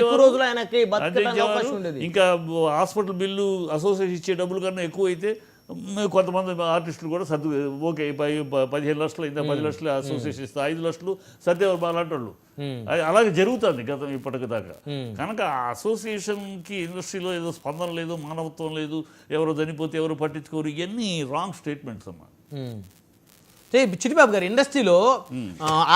ఎక్కువ రోజులు ఆయనకి ఇంకా హాస్పిటల్ బిల్లు అసోసియేషన్ ఇచ్చే డబ్బులు కన్నా ఎక్కువ అయితే కొంతమంది ఆర్టిస్టులు కూడా సర్దు ఓకే పదిహేను లక్షలు ఇంత పది లక్షలు అసోసియేషన్ ఇస్తే ఐదు లక్షలు సర్దేవారు అలాంటి వాళ్ళు. అలాగే జరుగుతుంది గతం ఇప్పటికి దాకా కనుక అసోసియేషన్కి ఇండస్ట్రీలో ఏదో స్పందన లేదు మానవత్వం లేదు ఎవరో చనిపోతే ఎవరు పట్టించుకోరు ఇవన్నీ రాంగ్ స్టేట్మెంట్స్ అమ్మా. అంటే చిట్టిబాబు గారు ఇండస్ట్రీలో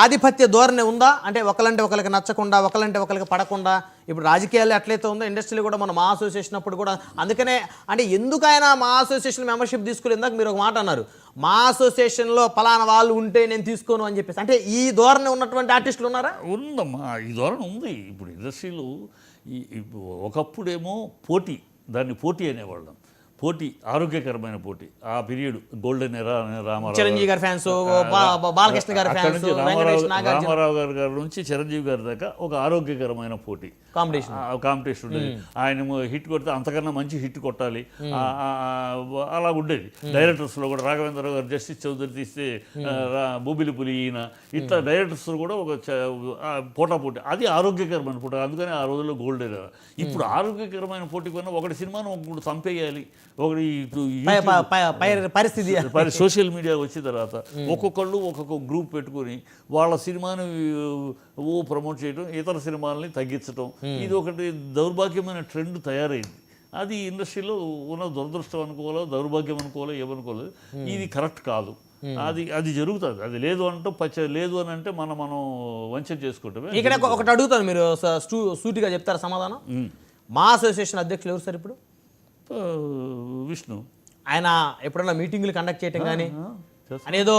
ఆధిపత్య ధోరణి ఉందా? అంటే ఒకలంటే ఒకరికి నచ్చకుండా ఒకలంటే ఒకరికి పడకుండా ఇప్పుడు రాజకీయాలు ఎట్లయితే ఉందో ఇండస్ట్రీలో కూడా మనం మా అసోసియేషన్ అప్పుడు కూడా అందుకనే అంటే ఎందుకైనా మా అసోసియేషన్ మెంబర్షిప్ తీసుకునేందాక మీరు ఒక మాట అన్నారు. మా అసోసియేషన్లో పలానా వాళ్ళు ఉంటే నేను తీసుకోను అని చెప్పేసి. అంటే ఈ ధోరణి ఉన్నటువంటి ఆర్టిస్టులు ఉన్నారా? ఉందమ్మా ఈ ధోరణి ఉంది. ఇప్పుడు ఇండస్ట్రీలో ఈ ఒకప్పుడేమో పోటీ దాన్ని పోటీ అనేవాళ్ళం. పోటీ ఆరోగ్యకరమైన పోటీ. ఆ పీరియడ్ గోల్డెన్ ఎరా అనే రామారావు చిరంజీవి గారి ఫ్యాన్స్ బాలకృష్ణ గారి ఫ్యాన్స్ రామారావు గారి గారి నుంచి చిరంజీవి గారి దాకా ఒక ఆరోగ్యకరమైన పోటీ. కాంపిటీషన్ ఆ కాంపిటీషన్ ఉండేది. ఆయన హిట్ కొడితే అంతకన్నా మంచి హిట్ కొట్టాలి. ఆ, అలా ఉండేది. డైరెక్టర్స్లో కూడా రాఘవేంద్రరావు గారు జస్టిస్ చౌదరి తీస్తే బూబిలి పులి ఈయన ఇట్లా డైరెక్టర్స్ కూడా ఒక పోటా పోటీ. అది ఆరోగ్యకరమైన పోటీ. అందుకని ఆ రోజుల్లో గోల్డ్ era. ఇప్పుడు ఆరోగ్యకరమైన పోటీ కన్నా ఒకటి సినిమాను ఒకటి చంపేయాలి. ఒకటి పరిస్థితి. సోషల్ మీడియా వచ్చిన తర్వాత ఒక్కొక్కళ్ళు ఒక్కొక్క గ్రూప్ పెట్టుకొని వాళ్ళ సినిమాని ఓ ప్రమోట్ చేయడం ఇతర సినిమాలని తగ్గించడం ఇది ఒకటి దౌర్భాగ్యమైన ట్రెండ్ తయారైంది. అది ఇండస్ట్రీలో ఉన్న దురదృష్టం అనుకోవాలో దౌర్భాగ్యం అనుకోవాలో ఏమనుకోలేదు. ఇది కరెక్ట్ కాదు. అది అది జరుగుతుంది. అది లేదు అంటూ పచ్చ లేదు అని అంటే మనం మనం వంచన చేసుకుంటామే ఇక్కడ ఒక- ఒకటి అడుగుతాను మీరు సూటిగా చెప్తారా సమాధానం? మా అసోసియేషన్ అధ్యక్షులు ఎవరు సార్ ఇప్పుడు? విష్ణు. ఆయన ఎప్పుడన్నా మీటింగ్లు కండక్ట్ చేయటం కానీ ఆ, చేస్తా. అని ఏదో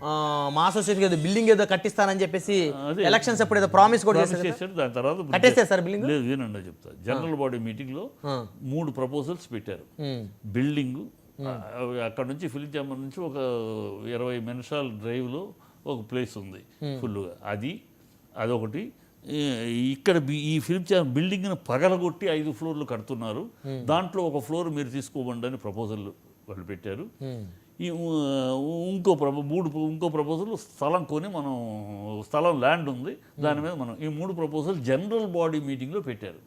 ఆ, మా అసోసియేషన్ ఏదో బిల్డింగ్ ఏదో కట్టిస్తానని చెప్పేసి. ఎలక్షన్స్ ఎప్పుడు ఏదో ప్రామిస్ కూడా చేశారు దాని తర్వాత కట్టేస్తే సార్ బిల్డింగ్? లేదు వినండి చెప్తా. జనరల్ బాడీ మీటింగ్లో మూడు ప్రపోజల్స్ పెట్టారు. బిల్డింగు అక్కడ నుంచి ఫిలిం ఛాంబర్ నుంచి ఒక ఇరవై నిమిషాల డ్రైవ్లో ఒక ప్లేస్ ఉంది ఫుల్గా అది అదొకటి. ఇక్కడ ఈ ఫిలిం ఛాంబర్ బిల్డింగ్ని పగలగొట్టి ఐదు ఫ్లోర్లు కడుతున్నారు. దాంట్లో ఒక ఫ్లోర్ మీరు తీసుకోబండి అని ప్రపోజల్ వాళ్ళు పెట్టారు. ఈ ఇంకో ప్రపో మూడు ఇంకో ప్రపోజల్ స్థలం కొని మనం స్థలం ల్యాండ్ ఉంది. దాని మీద మనం ఈ మూడు ప్రపోజల్ జనరల్ బాడీ మీటింగ్లో పెట్టారు.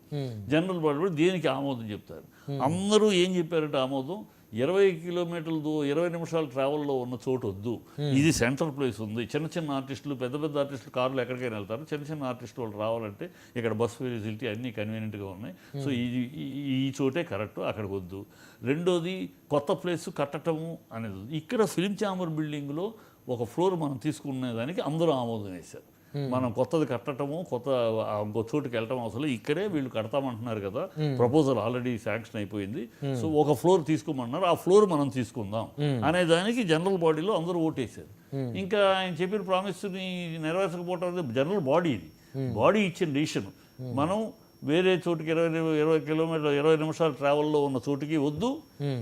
జనరల్ బాడీ కూడా దేనికి ఆమోదం చెప్తారు? అందరూ ఏం చెప్పారంటే ఆమోదం? ఇరవై కిలోమీటర్ల దూ ఇరవై నిమిషాల ట్రావెల్లో ఉన్న చోటు వద్దు. ఇది సెంట్రల్ ప్లేస్ ఉంది. చిన్న చిన్న ఆర్టిస్టులు పెద్ద పెద్ద ఆర్టిస్టులు కార్లు ఎక్కడికైనా వెళ్తారు. చిన్న చిన్న ఆర్టిస్టులు వాళ్ళు రావాలంటే ఇక్కడ బస్ ఫెసిలిటీ అన్నీ కన్వీనియంట్గా ఉన్నాయి. సో ఇది ఈ- చోటే కరెక్ట్ అక్కడికి వద్దు. రెండోది కొత్త ప్లేస్ కట్టటము అనేది. ఇక్కడ ఫిలిం ఛాంబర్ బిల్డింగ్లో ఒక ఫ్లోర్ మనం తీసుకునే దానికి అందరూ ఆమోదం వేశారు. మనం కొత్తది కట్టటము కొత్త ఇంకో చోటుకి వెళ్ళటం అవసరం. ఇక్కడే వీళ్ళు కడతామంటున్నారు కదా ప్రపోజల్ ఆల్రెడీ శాంక్షన్ అయిపోయింది. సో ఒక ఫ్లోర్ తీసుకోమన్నారు. ఆ ఫ్లోర్ మనం తీసుకుందాం అనే దానికి జనరల్ బాడీలో అందరూ ఓటేశారు ఇంకా ఆయన చెప్పిన ప్రామిస్ని నెరవేర్చకపోవటం అనేది జనరల్ బాడీ ఇది. బాడీ ఇచ్చిన డిసిషన్. మనం వేరే చోటుకి ఇరవై ఇరవై కిలోమీటర్ ఇరవై నిమిషాల ట్రావెల్లో ఉన్న చోటుకి వద్దు.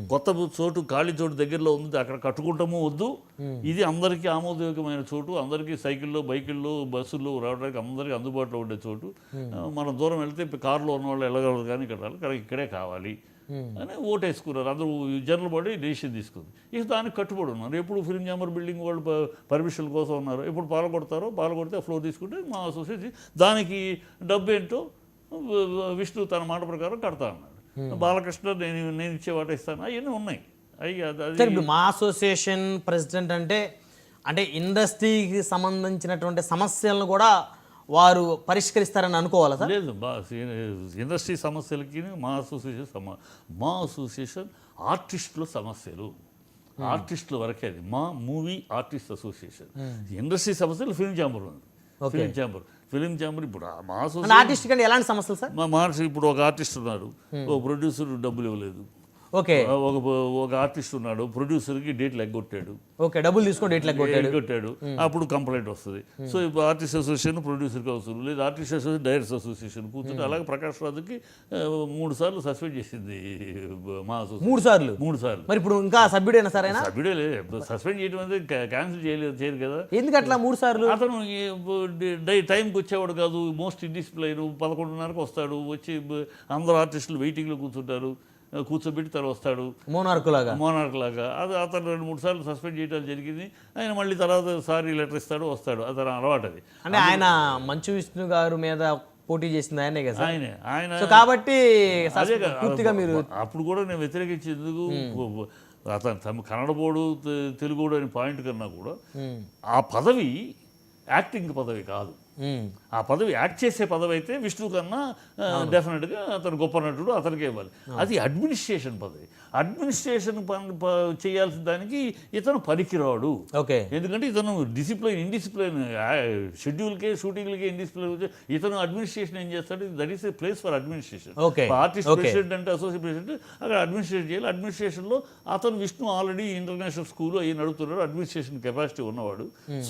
కొత్త చోటు ఖాళీ చోటు దగ్గరలో ఉంది అక్కడ కట్టుకుంటాము వద్దు. ఇది అందరికీ ఆమోదయోగ్యమైన చోటు అందరికీ సైకిళ్ళు బైకుల్లో బస్సుల్లో రావడానికి అందరికీ అందుబాటులో ఉండే చోటు. మనం దూరం వెళ్తే కారులో ఉన్న వాళ్ళు వెళ్ళగలరు కానీ ఇక్కడ రాలి, ఇక్కడ కావాలి. అని ఓటేసుకున్నారు. అందరూ జనరల్ బాడీ డెసిషన్ తీసుకుంది. ఇక దానికి కట్టుబడి ఉన్నారు. ఎప్పుడు ఫిలిం ఛాంబర్ బిల్డింగ్ వాళ్ళు పర్మిషన్ కోసం ఉన్నారు. ఎప్పుడు పాల్గొడతారో పాల్గొడితే ఫ్లోర్ తీసుకుంటే మా అసోసియేషన్ దానికి డబ్బు ఏంటో విష్ణు తన మాట ప్రకారం కడతా అన్నాడు బాలకృష్ణ నేను నేను ఇచ్చే వాట ఇస్తాను. అవన్నీ ఉన్నాయి. అవి మా అసోసియేషన్ ప్రెసిడెంట్ అంటే అంటే ఇండస్ట్రీకి సంబంధించినటువంటి సమస్యలను కూడా వారు పరిష్కరిస్తారని అనుకోవాలా సార్? లేదు ఇండస్ట్రీ సమస్యలకి మా అసోసియేషన్ సమ మా అసోసియేషన్ ఆర్టిస్టుల సమస్యలు. ఆర్టిస్టుల వరకే అది. మా మూవీ ఆర్టిస్ట్ అసోసియేషన్. ఇండస్ట్రీ సమస్యలు ఫిలిం ఛాంబర్ ఉంది. Film chamber. ఫిలిం ఛాంబర్ ఇప్పుడు మా ఆర్టిస్ట్ ఎలాంటి సమస్యలు సార్? మా మనిషి ఇప్పుడు ఒక ఆర్టిస్ట్ ఉన్నాడు. ఓ ప్రొడ్యూసర్ డబ్బులు ఇవ్వలేదు. ఓకే. ఒక ఒక ఆర్టిస్ట్ ఉన్నాడు ప్రొడ్యూసర్కి డేట్లు ఎగ్గొట్టాడు ఓకే డబ్బులు తీసుకొని కొట్టాడు ఎగ్గొట్టాడు అప్పుడు కంప్లైంట్ వస్తుంది. సో ఇప్పుడు ఆర్టిస్ట్ అసోసియేషన్ ప్రొడ్యూసర్కి అవసరం లేదు ఆర్టిస్ట్ అసోసియేషన్ డైరెక్టర్స్ అసోసియేషన్ కూర్చుంటే అలాగే ప్రకాష్ రాజుకి మూడు సార్లు సస్పెండ్ చేసింది మా మూడు సార్లు? మూడు సార్లు. మరి ఇప్పుడు ఇంకా సభ్యుడైనా సార్ సభ్యుడే లేదు సస్పెండ్ చేయడం అనేది క్యాన్సిల్ చేయలేదు చేయరు కదా. ఎందుకు అట్లా మూడు సార్లు? అతను టైంకి వచ్చేవాడు కాదు మోస్ట్ ఇండిస్ప్లైన్ పదకొండున్నరకు వస్తాడు వచ్చి అందరు ఆర్టిస్టులు వెయిటింగ్లో కూర్చుంటారు. కూర్చోబెట్టి తను వస్తాడు. మోనార్కు లాగా మోనార్క్ లాగా అది అతను రెండు మూడు సార్లు సస్పెండ్ చేయడం జరిగింది. ఆయన మళ్ళీ తర్వాత సారీ లెటర్ ఇస్తాడు వస్తాడు. అతను అలవాటు అది. అంటే ఆయన మంచు విష్ణు గారు మీద పోటీ చేసింది ఆయనే కదా ఆయనే. ఆయన కాబట్టి పూర్తిగా మీరు అప్పుడు కూడా నేను వ్యతిరేకించేందుకు అతను తమ కన్నడబోడు తె- తెలుగోడు అనే పాయింట్ కన్నా కూడా ఆ పదవి యాక్టింగ్ పదవి కాదు. ఆ పదవి యాక్ట్ చేసే పదవి అయితే విష్ణు కన్నా డెఫినెట్గా అతను గొప్ప నటుడు అతనికే ఇవ్వాలి. అది అడ్మినిస్ట్రేషన్ పదవి. అడ్మినిస్ట్రేషన్ చేయాల్సిన దానికి ఇతను పనికిరాడు ఓకే. ఎందుకంటే ఇతను డిసిప్లిన్ ఇండిసిప్లిన్ షెడ్యూల్కే షూటింగ్లకే ఇండిసిప్లిన్ ఇతను అడ్మినిస్ట్రేషన్ ఏం చేస్తాడు? That is a place for administration. Artist. President అంటే అసోసియేట్ ప్రెసిడెంట్ అక్కడ అడ్మినిస్ట్రేషన్ చేయాలి. అడ్మినిస్ట్రేషన్లో అతను విష్ణు ఆల్రెడీ ఇంటర్నేషనల్ స్కూల్ అయ్యి నడుపుతున్నాడు. అడ్మినిస్ట్రేషన్ కెపాసిటీ ఉన్నవాడు. సో